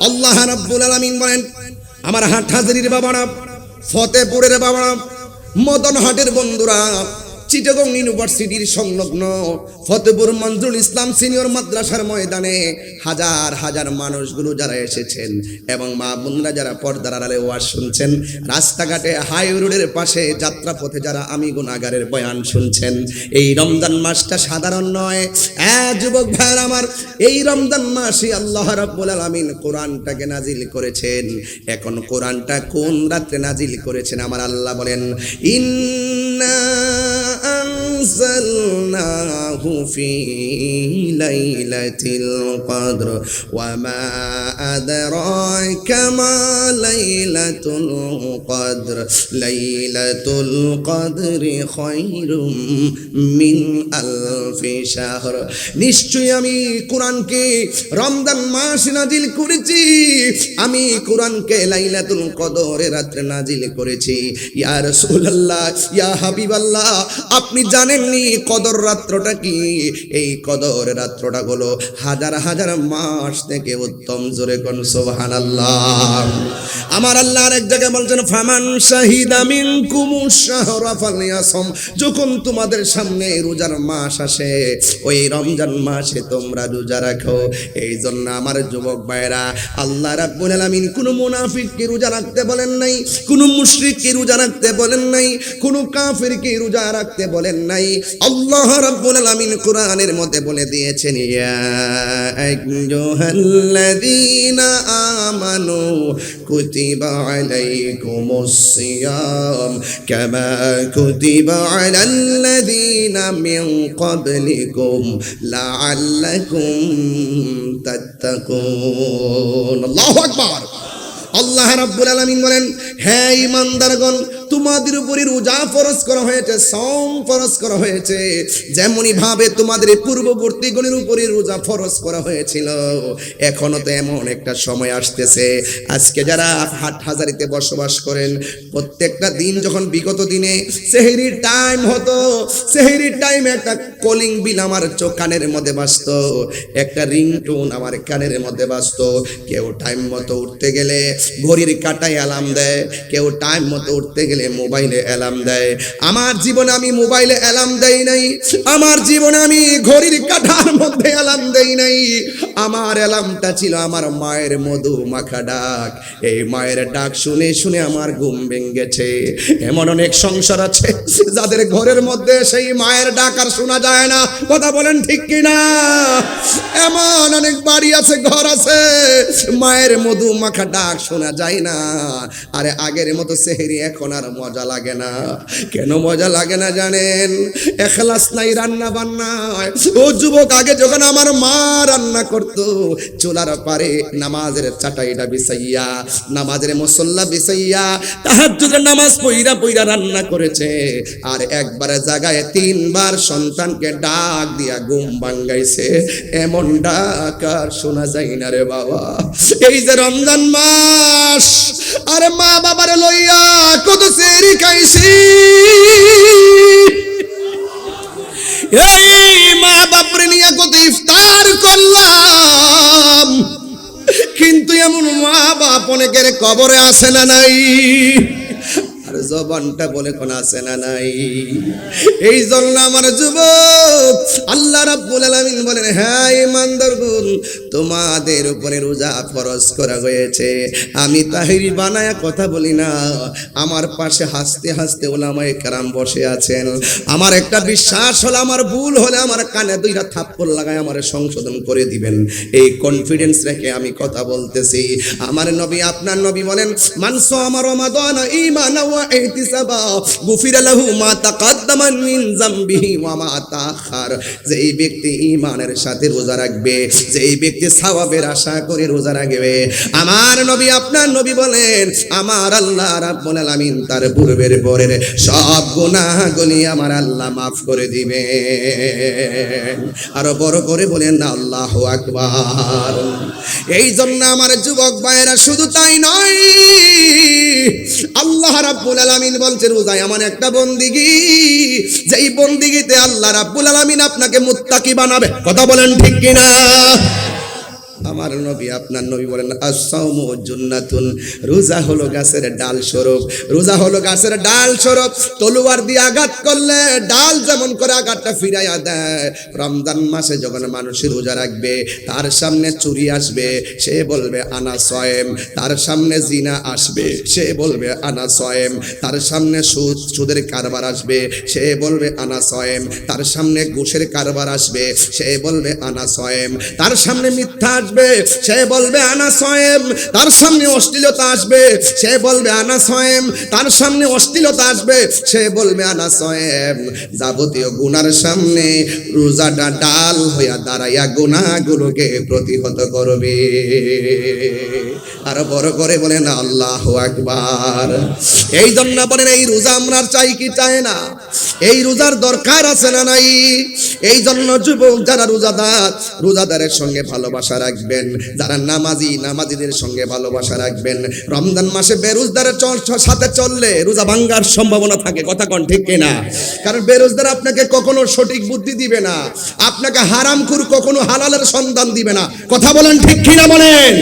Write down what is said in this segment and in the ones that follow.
আল্লাহ রাব্বুল আলামিন বলেন আমার হাট হাজারির বাবারা ফতেপুরের বাবারা মদনহাটের বন্ধুরা চিটাগং ইউনিভার্সিটির সংলগ্ন ফতেপুর মঞ্জুরুল ইসলাম সিনিয়র মাদ্রাসার ময়দানে হাজার হাজার মানুষগুলো যারা এসেছেন এবং মা বোনরা যারা পর্দার আড়ালে ওয়াজ শুনছেন, রাস্তাঘাটে হাই রোডের পাশে যাত্রা পথে যারা আমি গুণাগারের বয়ান শুনছেন, এই রমজান মাসটা সাধারণ নয়। যুবক ভাইয়ের আমার, এই রমজান মাসে আল্লাহ রাব্বুল আলামিন কোরআনটাকে নাজিল করেছেন। এখন কোরআনটা কোন রাত্রে নাজিল করেছেন আমার আল্লাহ বলেন, ইন্না ফি লাইলাতিল কদর ওয়া মা আদরাকা মা লাইলাতুল কদর লাইলাতুল কদরি খায়রুম মিন আলফি শাহর নিশ্চয়ই আমি কোরআনকে রমজান মাস নাজিল করেছি। আমি কোরআনকে লাইলাতুল কদরে রাত্রে নাজিল করেছি। ইয়া রাসূলুল্লাহ, ইয়া হাবিবাল্লাহ আপনি জানেননি কদর রাত্রটা কি? এই কদর রাত্রটা হলো হাজার হাজার মাস থেকে উত্তম জোরে কোন সুবহানাল্লাহ। আমার আল্লাহ আরেক জায়গায় বলছেন, ফামান শাহিদা মিনকুম শাহরা ফালিয়াসম। যখন তোমাদের সামনে রোজার মাস আসে, ওই রমজান মাসে তোমরা রোজা রাখো। এই জন্য আমার যুবক ভাইরা আল্লাহ রাব্বুল আলামিন কোন মুনাফিককে রোজা রাখতে বলেন নাই, কোন মুশরিককে রোজা রাখতে বলেন নাই, কোন কাফিরকে রোজা রাখতে বলেন নাই। আল্লাহ রাব্বুল আলামিন কোরআনের মধ্যে বলে দিয়েছেন, ইয়া আইয়ুহাল্লাযীনা আমানু কুতিবা আলাইকুমুস সিয়াম কামা কুতিবা আলাল্লাযীনা মিন ক্বাবলিকুম লাআল্লাকুম তাত্তাকুন। আল্লাহু আকবার। আল্লাহ রাব্বুল আলামিন বলেন হ্যাঁ ইমানদারগণ তোমাদের উপরে রোজা ফরজ করা হয়েছে সম ফরজ করা হয়েছে। যেমনই ভাবে তোমাদের পূর্ববর্তী গণের উপরে রোজা ফরজ করা হয়েছিল, এখনও তো এমন একটা সময় আসতেছে। আজকে যারা হাট হাজারিতে বসবাস করেন, প্রত্যেকটা দিন যখন বিগত দিনে সেহেরির টাইম হতো, সেহেরির টাইমে একটা কলিং বিল আমার চোখ কানের মধ্যে বাজত, একটা রিংটোন আমার কানের মধ্যে বাজত। কেউ টাইম মতো উঠতে গেলে ঘড়ির কাটায় অ্যালার্ম দেয়, কেউ টাইম মতো উঠতে গেলে মোবাইলে অ্যালার্ম দেয়। আমার জীবনে আমি মোবাইলে অ্যালার্ম দেই নাই। আমার জীবনে আমি ঘড়ির কাঠার মধ্যে অ্যালার্ম দেই নাই। আমার অ্যালার্মটা ছিল আমার মায়ের মধু মাখা ডাক। এই মায়ের ডাক শুনে শুনে আমার ঘুম ভেঙেছে। এমন অনেক সংসার আছে যাদের ঘরের মধ্যে সেই মায়ের ডাক আর শোনা যায় না। কথা বলেন ঠিক কিনা? এমন অনেক বাড়ি আছে, ঘর আছে, মায়ের মধু মাখা ডাক শোনা যায় না। আরে আগের মতো সেহেরি এখন আর মজা লাগে না। কেন মজা লাগে না জানেন? এখলাস নাই রান্না বান্না ও যুবক, আগে যখন আমার মা রান্না করতো, চুলার পারে নামাজের চাটাইটা বিছাইয়া, নামাজের মুসল্লা বিছাইয়া তাহাজ্জুদের নামাজ পইরা পইরা রান্না করেছে। আর একবারে জায়গায় তিনবার সন্তানকে ডাক দিয়া ঘুম ভাঙ্গাইছে। এমন ডাক আর শোনা যায় না রে বাবা। এই যে রমজান মাস, আরে মা বাবারে লইয়া কত সেরি খাইছি এই মা বাপরে নিয়ে কত ইফতার করলাম কিন্তু এমন মা বাপ অনেকের কবরে আসে না নাই আর জবানটা বলে কোন আছে না নাই? এই জন্য আমার যুবক, আল্লাহ রাব্বুল আলামিন বলেন হ্যাঁ ইমানদারগণ তোমাদের উপরে রোজা ফরজ করা হয়েছে। আমি তাহিরি বানায়া কথা বলি না। আমার পাশে হাসতে হাসতে ওলামায়ে কেরাম বসে আছেন। আমার একটা বিশ্বাস হলো, আমার ভুল হলে আমার কানে দুইটা থাপ্পড় লাগায় আমার সংশোধন করে দিবেন। এই কনফিডেন্স রেখে আমি কথা বলতেছি। আমার নবী, আপনার নবী বলেন মানসো আমার রমাদান ওয়া যেই ব্যক্তি ঈমানের সাথে রোজা রাখবে, যেই ব্যক্তি সওয়াবের আশা করে রোজা রাখবে, আমার নবী, আপনার নবী বলেন, আমার আল্লাহ রাব্বুল তার পূর্বের পরের সব গুনাহগুলি আমার আল্লাহ মাফ করে দিবে আরও বড় করে বলেন, আল্লাহু আকবার। এই জন্য আমার যুবক ভাইয়েরা, শুধু তাই নয় রাব্বুল আলামিন বলছে রোজা এমন একটা বন্দিগি, যেই বন্দিগিতে আল্লাহ রাব্বুল আলামিন আপনাকে মুত্তাকি বানাবে। কথা বলেন ঠিক কিনা? আমার নবী, আপনার নবী বলেন আসামু জুন্নাতুন। রোজা হলো গাছের ডাল স্বরূপ। রোজা হলো গাছের ডাল স্বরূপ। তলোয়ার দিয়ে আঘাত করলে ডাল যেমন করে আঘাতটা ফিরাইয়া দেয়। রমজান মাসে যখন মানুষ রোজা রাখবে, তার সামনে চুরি আসবে, সে বলবে, আনা সয়েম। তার সামনে জিনা আসবে, সে বলবে, আনা সয়েম। তার সামনে সুদ, সুদের কারবার আসবে, সে বলবে, আনা সয়েম। তার সামনে ঘুষের কারবার আসবে, সে বলবে, আনা সয়েম। তার সামনে মিথ্যা আসবে, সে বলবে, আনা সয়েম। তার সামনে অশ্লীলতা আসবে, সে বলবে, আনা সয়েম। তার সামনে অশ্লীলতা আসবে, সে বলবে, আনা সয়েম। যাবতীয় গুনার সামনে রোজাটা ডাল হইয়া দাঁড়াইয়া গুনাহগুলোকে প্রতিহত করবে। আর বড় করে বলেন, আল্লাহ আকবার। এই জন্য বলেন, এই রোজা আমরা চাই কি? চায় না। এই রোজার দরকার আছে না নাই? এই জন্য যুবক যারা রোজাদার, রোজাদারের সঙ্গে ভালোবাসা রাখবেন, যারা নামাজি, নামাজিদের সঙ্গে ভালোবাসা রাখবেন। রমজান মাসে বেরোজদারের সাথে চললে রোজা ভাঙ্গার সম্ভাবনা থাকে, কথা কন ঠিক কিনা? কারণ বেরোজদার আপনাকে কখনো সঠিক বুদ্ধি দিবে না, আপনাকে হারামখুর কখনো হালালের সন্ধান দিবে না। কথা বলেন ঠিক কিনা বলেন?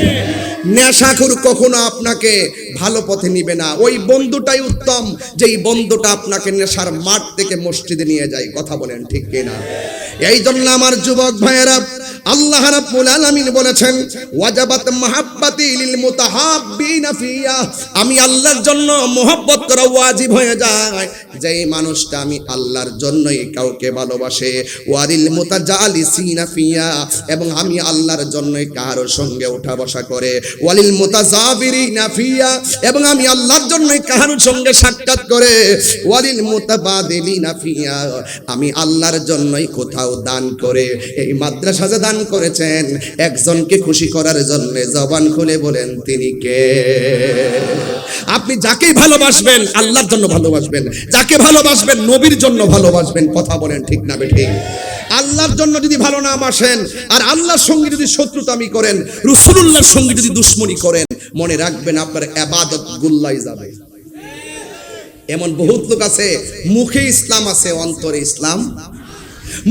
নেশাখুর কখনো আপনাকে ভালো পথে নিবে না। ওই বন্ধুটাই উত্তম। যেই বন্ধুটা আপনাকে নেশার মাঠ থেকে মসজিদে নিয়ে যায়, কথা বলেন ঠিক কিনা? এই জন্য আমার যুবক ভাইয়েরা, আল্লাহ রাব্বুল আলামিন বলেছেন, ওয়াজাবাত মাহাব্বাতি লিল মুতাহাব্বিনা ফিয়া। আমি আল্লাহর জন্য মোহব্বত করা ওয়াজিব হয়ে যায়। যেই মানুষটা আমি আল্লাহর জন্যই কাউকে ভালোবাসে ওয়ারিল মুতাজালিসিনা ফিয়া। এবং আমি আল্লাহর জন্যই কারও সঙ্গে উঠা বসা করে, ওয়ালিল মুতাজাবিরিনা ফিয়া। এবং আমি আল্লাহর জন্যই কারও সঙ্গে সাক্ষাৎ করে, ওয়ালিল মুতাবাদিলিনা ফিয়া, আমি আল্লাহর জন্যই কোথাও দান করে, এই মাদ্রাসা যে দান করেছেন, একজনকে খুশি করার জন্য জবান খুলে বলেন, তিনি কে? আপনি যাকে ভালোবাসবেন, আল্লাহর জন্য ভালোবাসবেন, যাকে ভালোবাসবেন, নবীর জন্য ভালোবাসবেন, কথা বলেন ঠিক না বেঠিক আল্লাহর জন্য যদি ভালো না বাসেন আর আল্লাহর সঙ্গে যদি শত্রুতামি করেন রসুল্লাহর সঙ্গে যদি দুশ্মনী করেন মনে রাখবেন আপনার আবাদত গুল্লাই যাবে। এমন বহুত লোক আছে, মুখে ইসলাম আছে, অন্তরে ইসলাম।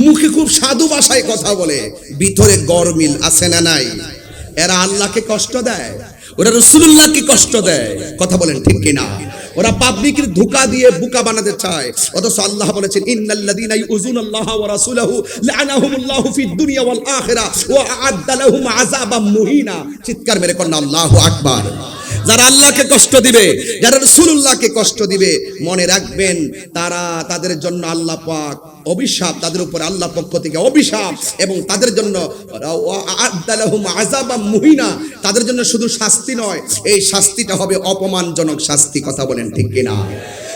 মুখে খুব সাধু ভাষায় কথা বলে, ভিতরে গরমিল আছে না নাই? এরা আল্লাহকে কষ্ট দেয়, ওরা রসুল্লাহকে কষ্ট দেয়। কথা বলেন ঠিক কিনা? ওরা পাবলিকের ধোকা দিয়ে বুকা বানাতে চায়। অথচ আল্লাহ বলেছেন, ইন্নাল্লাযীনা ইউযুনাল্লাহা ওয়া রাসূলাহু লা'নাহুমুল্লাহু ফিদ দুনিয়া ওয়াল আখিরা ওয়া আ'আদ্দা লাহুম আযাবাম মুহিনা। চিৎকার মেরে কন্যা, আল্লাহু আকবার। যারা আল্লাহকে কষ্ট দিবে, যারা রসুল্লাহকে কষ্ট দিবে, মনে রাখবেন তারা তাদের জন্য আল্লাহ পাক অভিশাপ, তাদের উপর আল্লাহ পক্ষ থেকে অভিশাপ এবং তাদের জন্য মুহিনা, তাদের জন্য শুধু শাস্তি নয়, এই শাস্তিটা হবে অপমানজনক শাস্তি, কথা বলেন ঠিক কিনা?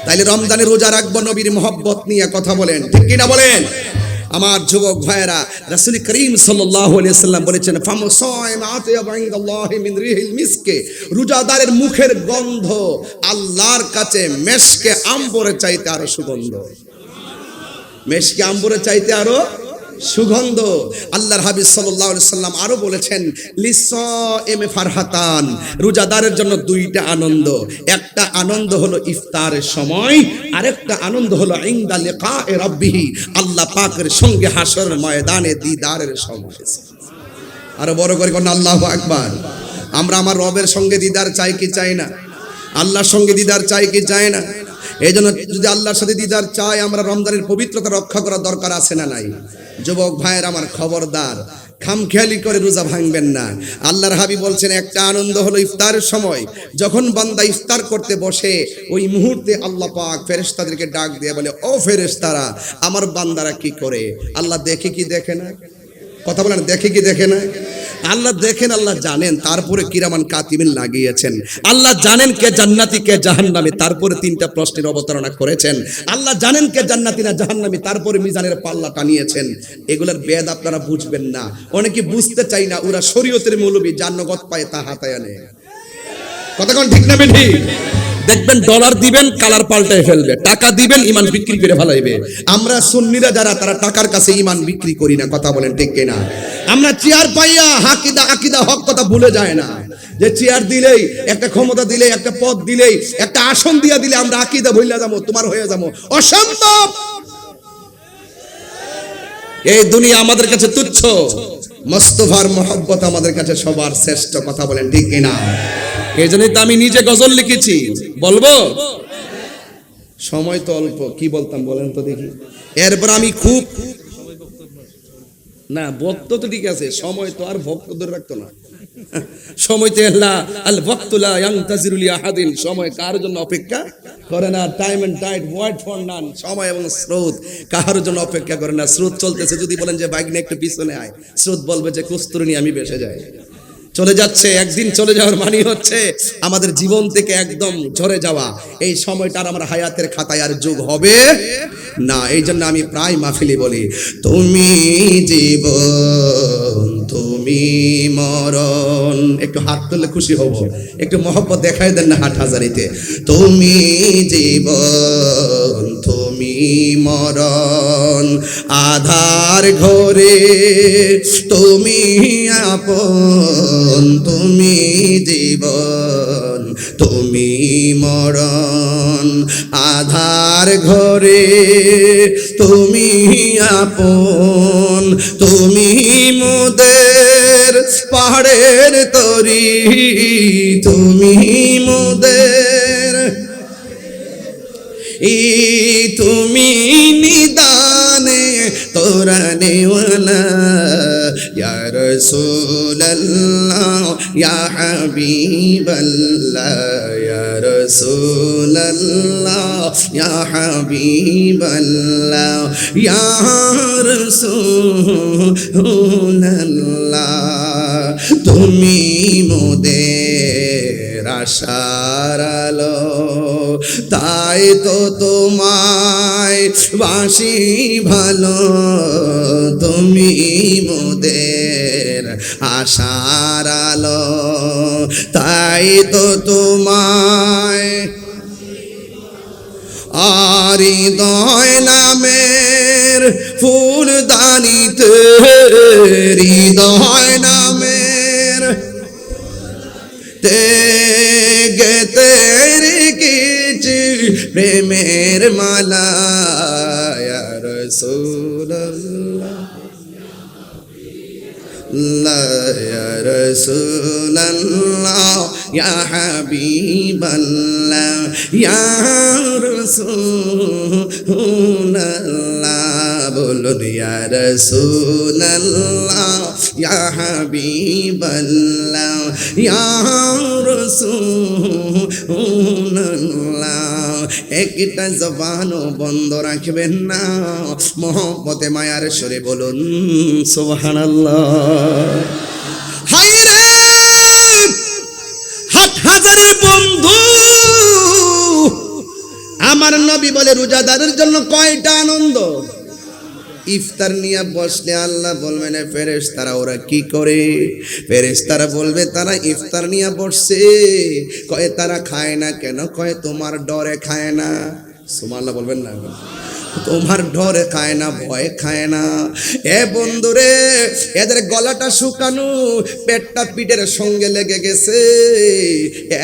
তাইলে রমজানে রোজা রাখব, নবীর মহব্বত নিয়ে কথা বলেন, ঠিক কিনা বলেন? আমার যুবক ভাইয়েরা, রাসুল করিম সাল্লাম বলেছেন রোজাদারের মুখের গন্ধ আল্লাহর কাছে মেশকে আম্বরে চাইতে আরও সুগন্ধ। মেশকে আম্বরে চাইতে আরও সুগন্ধ। আল্লাহর হাবিব আলাইহি সাল্লাম আরও বলেছেন লিস লিসাইমে ফারহাতান। রোজাদারের জন্য দুইটা আনন্দ। একটা আনন্দ হলো ইফতারের সময়, আরেকটা আনন্দ হলো ইনদা লিকায়ে রাব্বিহি, আল্লাহ পাকের সঙ্গে হাসরের ময়দানে দিদারের সময়। আরও বড় করে কোন আল্লাহু আকবার। আমরা আমার রবের সঙ্গে দিদার চাই কি চাই না? আল্লাহর সঙ্গে দিদার চাই কি চাই না? এই জন্য যদি আল্লাহর সাথে দিদার চাই আমরা রমজানের পবিত্রতা রক্ষা করার দরকার আছে না নাই? যুবক ভাইয়ের আমার খবরদার, খামখেয়ালি করে রোজা ভাঙবেন না। আল্লাহর হাবি বলছেন, একটা আনন্দ হলো ইফতারের সময়, যখন বান্দা ইফতার করতে বসে, ওই মুহূর্তে আল্লাহ পাক ফেরেশতাদেরকে ডাক দিয়ে বলে, ও ফেরেশতারা, আমার বান্দারা কি করে? আল্লাহ দেখে কি দেখে না? কথা বলেন, দেখে কি দেখে না? আল্লাহ দেখেন, আল্লাহ জানেন, তারপরে কিরামান কাতিমিন লাগিয়েছেন। আল্লাহ জানেন কে জান্নাতি, কে জাহান্নামী, তারপরে তিনটা প্রশ্নের অবতারণা করেছেন। আল্লাহ জানেন কে জান্নাতি না জাহান্নামী, তারপরে মিজানের পাল্লা টানিয়েছেন। এগুলোর বেদ আপনারা বুঝবেন না। অনেকে বুঝতে চাই না, ওরা শরীয়তের মৌলবী জান্নগত পায় তা হাতায় আনে। কতক্ষণ ঠিক না, বেঠি? দেখবেন ডলার দিবেন কালার পাল্টায় ফেলবে। টাকা দিবেন, ইমান বিক্রি করে ফেলাইবে। আমরা সুন্নিরা যারা, তারা টাকার কাছে ইমান বিক্রি করি না, কথা বলেন ঠিক কিনা? আমরা চেয়ার পাইয়া হাকিদা, আকিদা, হক কথা ভুলে যায় না। যে চেয়ার দিলেই, একটা ক্ষমতা দিলেই, একটা পদ দিলেই, একটা আসন দিয়া দিলে আমরা আকিদা ভুলে যাব, তোমার হয়ে যাব। অসম্ভব! এই দুনিয়া আমাদের কাছে তুচ্ছ। মোস্তফার মহব্বত আমাদের কাছে সবার শ্রেষ্ঠ, কথা বলেন ঠিক কিনা? এই জন্যই তো আমি নিজে গজল লিখেছি। বলব? সময় তো অল্প, কি বলতাম বলেন তো দেখি। এরপর আমি খুব না, ভক্ত তো ঠিক আছে, সময় তো আর ভক্ত ধরে রাখতো না। সময় তো আল ভক্তুলা সময় কার জন্য অপেক্ষা করে না? Time and tide for none সময় এবং স্রোত, কাহার জন্য অপেক্ষা করে না? স্রোত চলতেছে, যদি বলেন যে বাইক নিয়ে একটু পিছনে আয়। স্রোত বলবে যে কস্তুরি আমি বেসে যাই। চলে যাচ্ছে, একদিন চলে যাওয়ার মানে হচ্ছে আমাদের জীবন থেকে একদম ঝরে যাওয়া। এই সময়টা আর আমার হায়াতের খাতায় আর যোগ হবে না এই জন্য আমি প্রায় মাহফিলি বলি, তুমি জীবন, তুমি মরণ। একটু হাত তুললে খুশি হব, একটু মহব্বত দেখাই দেন না হাট হাজারিতে তুমি জীবন তুমি মরণ আধার ঘরে, তুমি আপন, তুমি জীবন, তুমি মরণ আধার ঘরে, তুমি আপন, তুমি মোদের পাহাড়ের তরি, তুমি মোদের ই তুমি নিদানে, তোরা নেওয়ালা। ইয়া রাসূলুল্লাহ, ইয়া হাবিবাল্লাহ, ইয়া রাসূলুল্লাহ, ইয়া হাবিবাল্লাহ, ইয়া রাসূলুল্লাহ। তুমি মোদের আশার তাই তো তোমায় বাসি ভালো। তুমি মোদের আশার আলো তাই তো তোমায় আর হৃদয় নামের ফুলদানিতে, হৃদয় নামের গেতে রেখেছি প্রেমের মালা ইয়া রাসূলুল্লাহ الله يا رسول الله يا حبيب الله يا رسول الله বলুন ইয়া রাসূলুল্লাহ ইয়া হাবিবাল্লাহ রাসূলুল্লাহ একটা জবানও বন্ধ রাখবেন না। মহব্বতে, মায়ার সরে বলুন সোহান হায় হাত হাজারের বন্ধু। আমার নবী বলে রোজাদারের জন্য কয়টা আনন্দ? ইফতার নিয়ে বসলে আল্লাহ বলবেন ফেরেস তারা ওরা কি করে? ফেরেস তারা বলবে, তারা ইফতার নিয়ে বসছে। কয়ে তারা খায় না কেন? কয়ে তোমার ডরে খায় না? সোমাল্লাহ বলবেন না তোমার ডরে খায় না, ভয় খায় না। এ বন্ধুরে, এদের গলাটা শুকানো, পেটটা পিঠের সঙ্গে লেগে গেছে।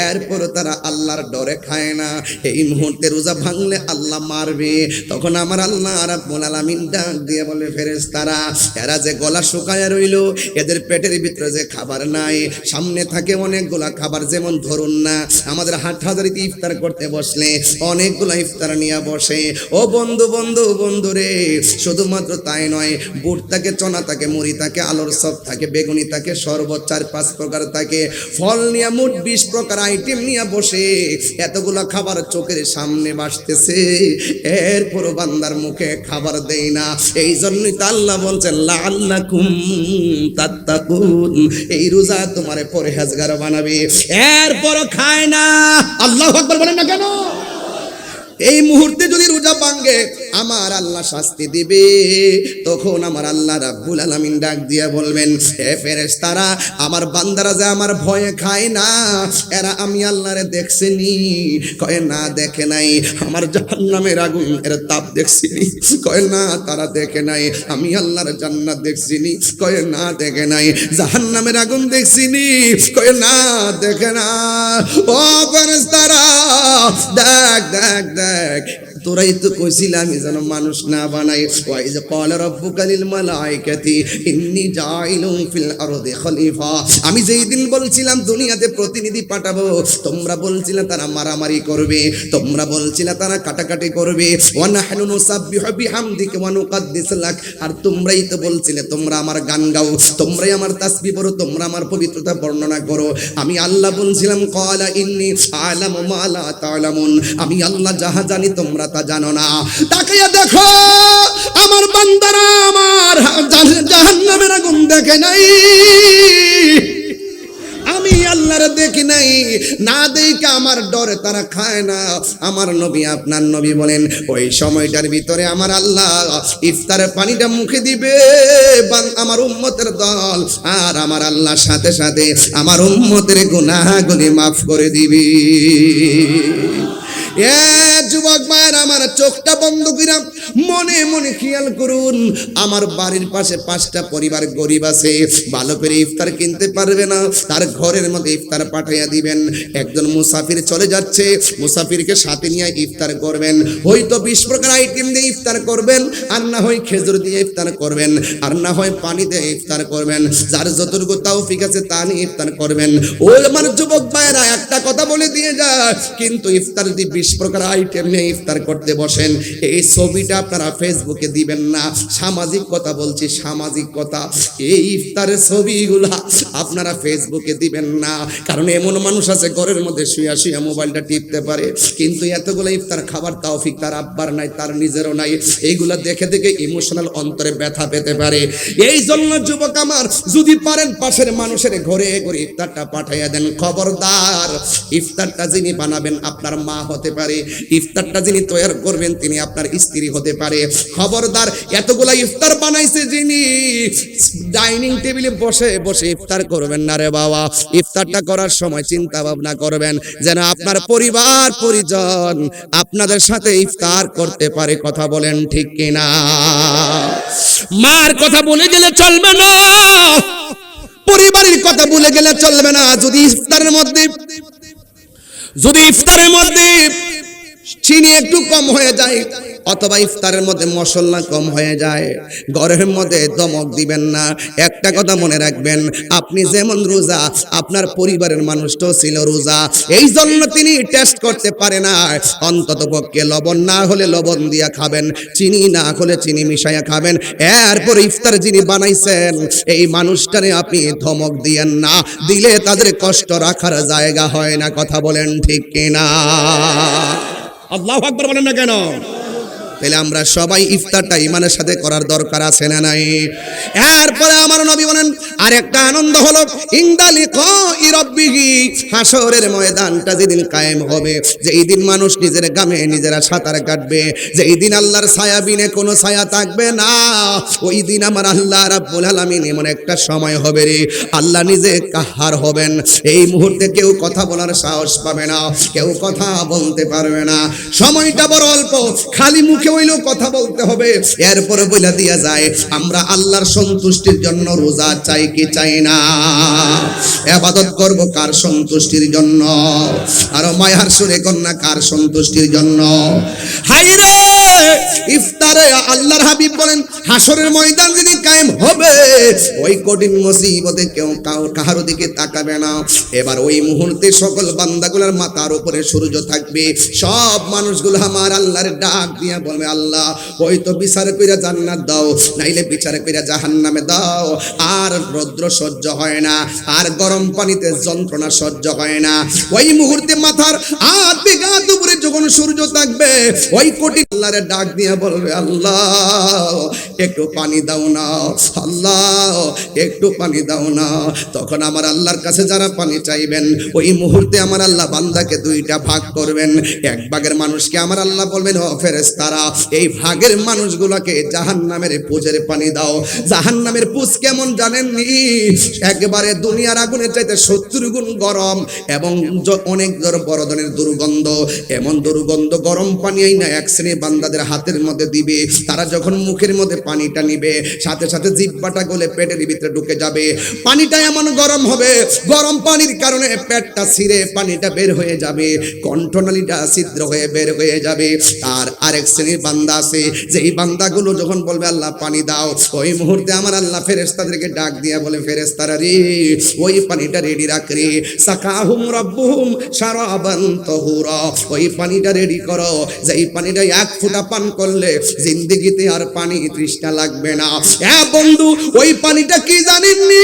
এরপর তারা আল্লাহর ডরে খায় না। এই মুহূর্তে রোজা ভাঙলে আল্লাহ মারবে। তখন আমার আল্লাহ রাব্বুল আলামিন ডাক দিয়ে বলে, ফেরেশতারা, এরা যে গলা শুকায় রইল, এদের পেটের ভিতরে যে খাবার নাই, সামনে থাকে অনেকগুলা খাবার, যেমন ধরুন না, আমাদের হাট হাজারিতে ইফতার করতে বসলে অনেকগুলা ইফতার নিয়ে বসে। ও বন্ধু বন্ধু বন্ধু রে। শুধুমাত্র তাই নয়, বুট থাকে, চনা থাকে, মুড়ি থাকে, আলোর সব থাকে, বেগুনি থাকে, শরবত চার পাঁচ প্রকার থাকে। ফল নিয়ে মোট বিশ প্রকার আইটেম নিয়ে বসে। এতগুলো খাবার চোখের সামনে বাসতেছে। এরপরও বান্দার মুখে খাবার দেই না। এই জন্যই তো আল্লাহ বলছেন লাল্লাকুম তাত্তাকুন। এই রোজা তোমারে পরহেজগার বানাবে। এরপরও খায় না। আল্লাহ আকবার বলেন না কেন? এই মুহূর্তে যদি রোজা ভাঙ্গে আমার আল্লাহ শাস্তি দিবে। তখন আমার আল্লাহ রাব্বুল আলামিন ডাক দিয়া বলবেন হে ফেরেশতারা, আমার বান্দারা যে আমার ভয়ে খায় না, এরা আমি আল্লাহরে দেখছেনি। কয় না, দেখে নাই। আমার জাহান্নামের আগুন এর তাপ দেখছিনি। কয় না, তারা দেখে নাই। আমি আল্লাহর জান্নাত দেখছিনি। কয় না, দেখে নাই। জাহান্নামের আগুন দেখছিনি। কয় না, দেখে না। ও ফেরেশতারা, দেখ দেখ দেখ। back. তোরাই তো কইছিলাম আমি যেন মানুষ না বানাই ওয়াই যে কল রব্বুকা লিল মালাইকাতি ইন্নী জাইলুম ফিল আরদি খলিফা। আমি যেই দিন বলছিলাম দুনিয়াতে প্রতিনিধি পাঠাবো, তোমরা বলছিলে তারা মারামারি করবে, তোমরা বলছিলে তারা কাটাকাটি করবে। ওয়া নাহনু নুসাব্বিহু বিহামদিকা ওয়া নুকাদ্দিসু লাক। আর তোমরাই তো বলছিলে, তোমরা আমার গান গাও, তোমরাই আমার তাসবিহ পড়ো, তোমরা আমার পবিত্রতা বর্ণনা করো। আমি আল্লাহ বলছিলাম কলা ইন্নি আলামু মা লা তা'লামুন। আমি আল্লাহ যাহা জানি তোমরা তা জানো না। তাকাইয়া দেখো, আমার বান্দারা আমার জাহান্নামের আগুন দেখে নাই। আমি আল্লাহর দেখি নাই। না দেখে আমার ডরে তারা খায় না। আমার নবী আপনার নবী বলেন, ওই সময়টার ভিতরে আমার আল্লাহ ইফতারের পানিটা মুখে দিবে আমার উম্মতের দল। আর আমার আল্লাহর সাথে সাথে আমার উম্মতের গুনাহগুলি মাফ করে দিবি। যুবক মায়ের, আমার চোখটা বন্ধ করিলাম মনে মনে খেয়াল করুন, আমার বাড়ির পাশে পাঁচটা পরিবার গরিব আছে, ভালো করে ইফতার কিনতে পারবে না, তার ঘরের মধ্যে ইফতার পাঠাইয়া দিবেন। একজন মুসাফির চলে যাচ্ছে, মুসাফিরকে সাথে নিয়ে ইফতার করবেন। হয়তো বিশ প্রকার আইটেম দিয়ে ইফতার করবেন, আর না হয় খেজুর দিয়ে ইফতার করবেন, আর না হয় পানি দিয়ে ইফতার করবেন। যার যতটুকু তৌফিক আছে তা নিয়ে ইফতার করবেন। ওই আমার যুবক ভাইয়েরা একটা কথা বলে দিয়ে যায়, কিন্তু ইফতার যদি বিশ প্রকার আইটেম নিয়ে ইফতার করতে বসেন? এই ছবিটা আপনারা ফেসবুকে দিবেন না। সামাজিক কথা বলছি, সামাজিক কথা। এই ইফতারের ছবিগুলা আপনারা ফেসবুকে দিবেন না। কারণ এমন মানুষ আছে, ঘরের মধ্যে শুয়া শুয়া মোবাইলটা টিপতে পারে। কিন্তু এতগুলো ইফতার খাবার তৌফিক তার আব্বার নাই, তার নিজেরও নাই। এইগুলা দেখে দেখে ইমোশনাল অন্তরে ব্যথা পেতে পারে। এই জন্য যুবক আমার, যদি পারেন পাশের মানুষের ঘরে ঘরে ইফতারটা পাঠাইয়া দেন। খবরদার, ইফতারটা যিনি বানাবেন আপনার মা হতে পারে। ইফতারটা যিনি তৈরি করবেন, তিনি আপনার স্ত্রী হতে পারে। খবরদার, এতগুলা ইফতার বানাইছে যিনি, ডাইনিং টেবিলে বসে বসে ইফতার করবেন না রে বাবা। ইফতারটা করার সময় চিন্তা ভাবনা করবেন, যেন আপনার পরিবার, পরিজন আপনাদের সাথে ইফতার করতে পারে। কথা বলেন ঠিক কিনা? মার কথা বলে গেলে চলবে না। পরিবারের কথা ভুলে গেলে চলবে না। যদি ইফতারের মধ্যে, যদি ইফতারের মধ্যে চিনি একটু কম হয়ে যায়, অথবা ইফতারের মধ্যে মশলা কম হয়ে যায়। ঘরের মধ্যে দমক দিবেন না। একটা কথা মনে রাখবেন, আপনি যেমন রোজা, আপনার পরিবারের মানুষটাও ছিল রোজা। এই জন্য তিনি টেস্ট করতে পারে না। অন্তত পক্ষে লবণ না হলে লবণ দিয়া খাবেন, চিনি না হলে চিনি মিশাইয়া খাবেন। এরপর ইফতার যিনি বানাইছেন, এই মানুষটারে আপনি ধমক দিয়েন না। দিলে তাদের কষ্ট রাখার জায়গা হয় না, কথা বলেন ঠিক কিনা? আল্লাহ আকবর বলেন না কেন? তাহলে আমরা সবাই ইফতারটা ইমানের সাথে করার দরকার আছে না নাই? এরপরে আমার নবী বলেন আর একটা আনন্দ হলো ইন্দালি রব্বিহি হাসরের ময়দানটা যেদিন কায়েম হবে যে এই দিন মানুষ নিজের গ্রামে নিজেরা সাঁতার কাটবে যে এই দিন আল্লাহর ছায়া বিনে কোনো ছায়া থাকবে না, ওই দিন আমার আল্লাহ রাব্বুল আলামিন এমন একটা সময় হবে রে, আল্লাহ নিজে কাহার হবেন। এই মুহূর্তে কেউ কথা বলার সাহস পাবে না, কেউ কথা বলতে পারবে না। সময়টা বড় অল্প, খালি মুখে হইলেও কথা বলতে হবে। এরপরে বলে দিয়া যায়, আমরা আল্লাহর সন্তুষ্টির জন্য রোজা চাই কি চাই না? আবাদত করব কার সন্তুষ্টির জন্য? আর মায়ার সুরে কন্যা কার সন্তুষ্টির জন্য? হাই রে, ইফতারে আল্লাহর হাবিব বলেন হাসরের ময়দান যদি কায়েম হবে, ওই কঠিন মুসিবতে কেউ কাহারো দিকে তাকাবে না। এবার ওই মুহূর্তে সকল বান্দাগুলার মাথার উপরে সূর্য থাকবে। সব মানুষগুলো আমার আল্লাহর ডাক দিয়া বলবে আল্লাহ। হয়তো বিচার কইরা জান্নাত দাও, নাইলে বিচার কইরা জাহান্নামে দাও। আর রৌদ্র সহ্য হয় না, আর গরম পানিতে যন্ত্রণা সহ্য হয় না। ওই মুহূর্তে মাথার হাত বিঘা দুপুরে যখন সূর্য থাকবে, ওই কোটি আল্লাহরে ডাক দিয়া বলবে, আল্লাহ, একটু পানি দাও না, আল্লাহ, একটু পানি দাও না। তখন আমার আল্লাহর কাছে যারা পানি চাইবেন, ওই মুহূর্তে আমার আল্লাহ বান্দাকে দুইটা ভাগ করবেন। এক ভাগের মানুষকে আমার আল্লাহ বলবেন, ও ফেরেস্তারা এই ভাগের মানুষগুলোকে জাহান নামের পুজের পানি দাও। জাহান নামের পুজ কেমন জানেননি? একেবারে দুনিয়ার আগুনের চাইতে সত্তর গুণ গরম এবং অনেক বড় ধরনের দুর্গন্ধ। এমন দুর্গন্ধ গরম পানি এই না এক শ্রেণি বান্দাদের হাতের মধ্যে দিবে। তারা যখন মুখের মধ্যে পানিটা নিবে, সাথে সাথে জিব্বাটা গলে পেটের ভিতরে ঢুকে যাবে। পানিটা এমন গরম হবে, গরম পানির কারণে পেটটা ছিঁড়ে পানিটা বের হয়ে যাবে, কণ্ঠনালীটা ছিদ্র হয়ে বের হয়ে যাবে। আর আরেক শ্রেণির বান্দা আছে, যেই বান্দাগুলো যখন বলবে, আল্লাহ, পানি দাও। ওই মুহূর্তে আমার আল্লাহ ফেরেস্তাদেরকে ডাক দিয়া বলে ফেরেস্তারা রে, ওই পানিটা রেডি রাখ রে। সাকাহুম রব্বুহুম শারাবান তাহুরা। ওই পানিটা রেডি করো। যেই পানিটা এক ফোঁটা পান করলে জিন্দেগিতে আর পানি তৃষ্ণা লাগবে না। হ্যাঁ বন্ধু, ওই পানিটা কি জানেননি?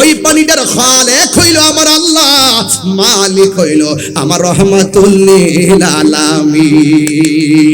ওই পানিটার খালেক হইল আমার আল্লাহ, মালিক হইল আমার রহমাতুল্লিল আলামিন।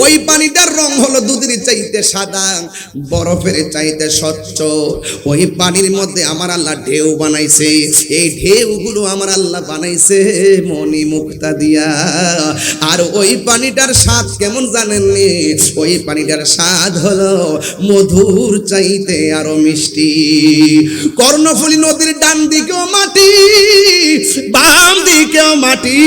ওই পানিটার রং হলো দুধের চাইতে সাদা, বরফের চাইতে স্বচ্ছ। ওই পানির মধ্যে আমার আল্লাহ ঢেউ বানাইছে। এই ঢেউগুলো আমার আল্লাহ বানাইছে মনি মুক্তা দিয়া। আর ওই পানিটার স্বাদ কেমন জানেননি ওই পানিটার স্বাদ হলো মধুর চাইতে আরও মিষ্টি। কর্ণফুলী নদীর ডান দিকেও মাটি, বাম দিকেও মাটি।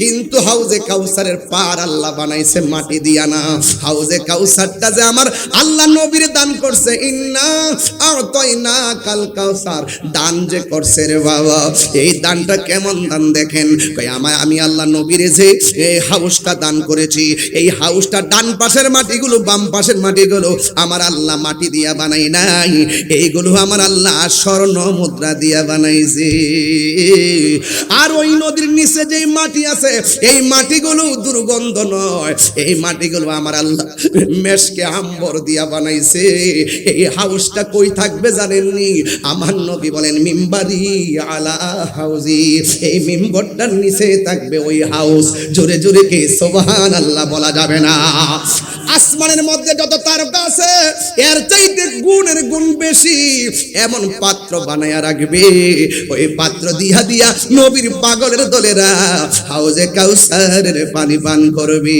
কিন্তু হাউজে কাউসারের পার আল্লাহ বানাইছে মাটি দিয়া না। হাউজে কাউসারটা যে আমার আল্লাহ নবীর দান করছে। ইন্না কাল কাউসার। দান যে করছে রে বাবা। এই দানটা কেমন দান দেখেন? কই আমি আল্লাহ নবীর যে এই হাউসটা দান করেছি, এই হাউসটা ডান পাশের মাটিগুলো, বাম পাশের মাটিগুলো আমার আল্লাহ মাটি দিয়া বানাই নাই। এইগুলো আমার আল্লাহ স্বর্ণ মুদ্রা দিয়া বানাইছে। আর ওই নদীর নিচে যেই মাটি আছে, এই মাটিগুলো দুর্গন্ধ নয়। এই মাটিগুলো আমার আল্লাহ মেশকে আম্বর দিয়া বানাইছে। এই হাউসটা কই থাকবে জানেননি? আমার নবী বলেন, মিম্বারি আলা হাউজি। এই মিম্বরটার নিচে থাকবে ওই হাউস। জোরে জোরে কে? সোবাহান আল্লাহ বলা যাবে না। আসমানের মধ্যে যত তারকা আছে, এর চাইতে গুণের গুণ বেশি এমন পাত্র বানায়া রাখবে। ওই পাত্র দিয়া দিয়া নবীর পাগলের দলেরা হাউজে কাউসারের পানি পান করবে।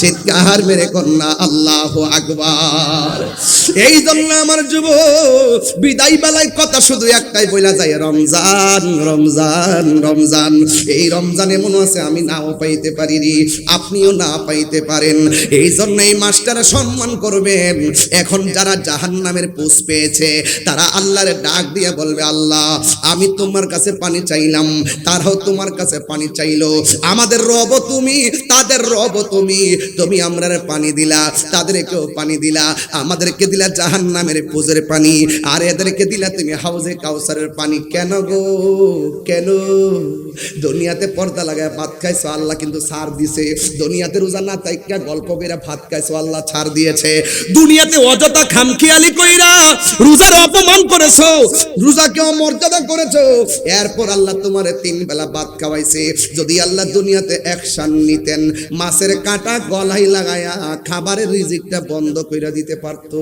চিৎকার মেরে কন্যা, আল্লাহ আকবার। এই জন্য আমার যুব বিদায় বেলায় কথা শুধু একটাই বইলা যায়, রমজান রমজান রমজান। এই রমজানে মনে আছে আমি নাও পাইতে পারিনি, আপনিও না পাইতে পারেন। এই জন্য এই মাস্টারা সম্মান করবেন। এখন যারা জাহান নামের পোষ পেয়েছে, তারা আল্লাহরে ডাক দিয়ে বলবে, আল্লাহ, আমি তোমার কাছে পানি চাইলাম, তারাও তোমার কাছে পানি চাইলো। আমাদের রব তুমি, তাদের রব তুমি। তুমি আমরা পানি দিলা, তাদেরকেও পানি দিলা, আমাদেরকে দিলা জাহান নামের পুজোর পানি। আর এদেরকে দিলা তুমি হাউজে কাউসারের পানি। কেন গো? কেন? দুনিয়াতে পর্দা লাগায় ভাত খাইছো, আল্লাহ কিন্তু ছাড় দিছে। দুনিয়াতে রোজা না তাইকা গল্প বেরা ভাত খাইছো, আল্লাহ ছাড় দিয়েছে। দুনিয়াতে অযথা খামখেয়ালি কইরা রোজার অপমান করেছ রোজা রোজাকে অমর্যাদা করেছ। এরপর আল্লাহ তোমারে তিন বেলা ভাত খাওয়াইছে। যদি আল্লাহ দুনিয়াতে অ্যাকশন নিতেন। মাছের কাঁটা গলায় লাগায়া খাবারের রিজিকটা বন্ধ কইরা দিতে পারতো।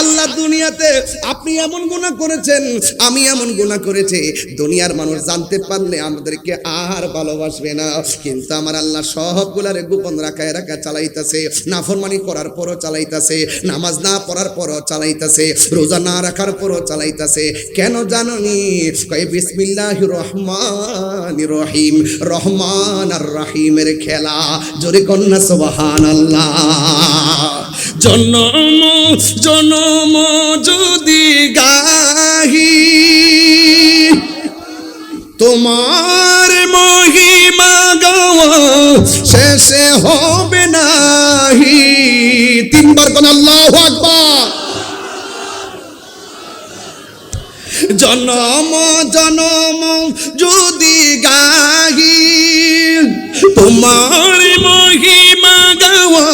আল্লাহ দুনিয়াতে আপনি এমন গুনাহ করেছেন, আমি এমন গুনাহ করেছি। দুনিয়ার মানুষ জানতে পারলে আমাদেরকে আর ভালোবাসবে না। কিন্তু আমার আল্লাহ সবগুলারে গোপন রাখায় রাখা চালাইতাছে, নাফরমানি করার পরও চালাইতাছে, নামাজ না পড়ার পরও চালাইতাছে, রোজা না রাখার পরও চালাইতাছে। কেন জাননি? কয় বিসমিল্লাহ রহমান রহিম। রহমান আর রহিমের খেলা। জোরে কন্যা সুবহান জনম জনম যদি গাহি, তোমার মহিমা গাওয়া শেষে হবে নাহি। তিনবার কোন আল্লাহ আকবার। জনম জনম, যদি গাহি, তোমার মহিমা গাওয়া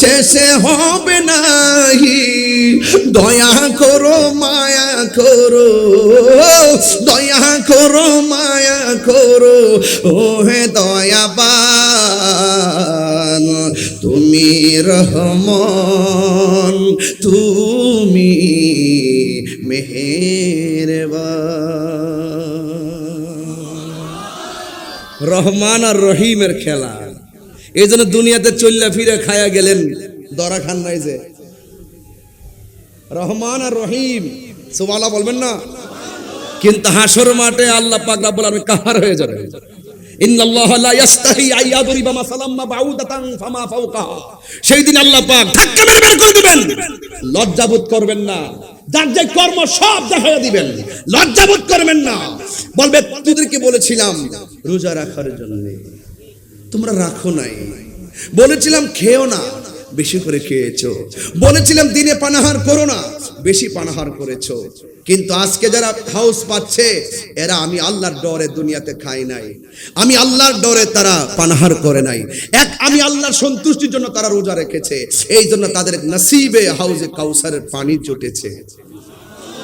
শেষে হবে নাহি। দয়া করো, মায়া করো, দয়া করো, মায়া করো ও হে দয়াবান, তুমি রহমান, তুমি মেহেরবান। রহমান আর রহিমের খেলা। এই জন্য দুনিয়াতে চল্লা ফিরে খায়া গেলেন দরা খান নাই যে। রহমান আর রহিম, সুবহানাল্লাহ বলবেন না? কিন্তু হাসর মাঠে আল্লাহ পাক রাব্বুল আলামিন কাহার হয়ে যাবে। সেই দিন আল্লাহ পাক ধাক্কা মেরে লজ্জাবোধ করবেন না। যার যে কর্ম সব দেখাইয়া দিবেন। লজ্জাবোধ করবেন না। বলবে তোদেরকে বলেছিলাম রোজা রাখার জন্য। তোমরা রাখো নাই। বলেছিলাম, খেও না। বেশি করে খেয়েছো। বলেছিলাম, দিনে পানাহার করো না। বেশি পানাহার করেছ। কিন্তু আজকে যারা হাউস পাচ্ছে, এরা আমি আল্লাহর ডরে দুনিয়াতে খাই নাই। আমি আল্লাহর ডরে তারা পানাহার করে নাই। এক, আমি আল্লাহর সন্তুষ্টির জন্য তারা রোজা রেখেছে। এই জন্য তাদের নসিবে হাউজে কাউসারের পানি জুটেছে।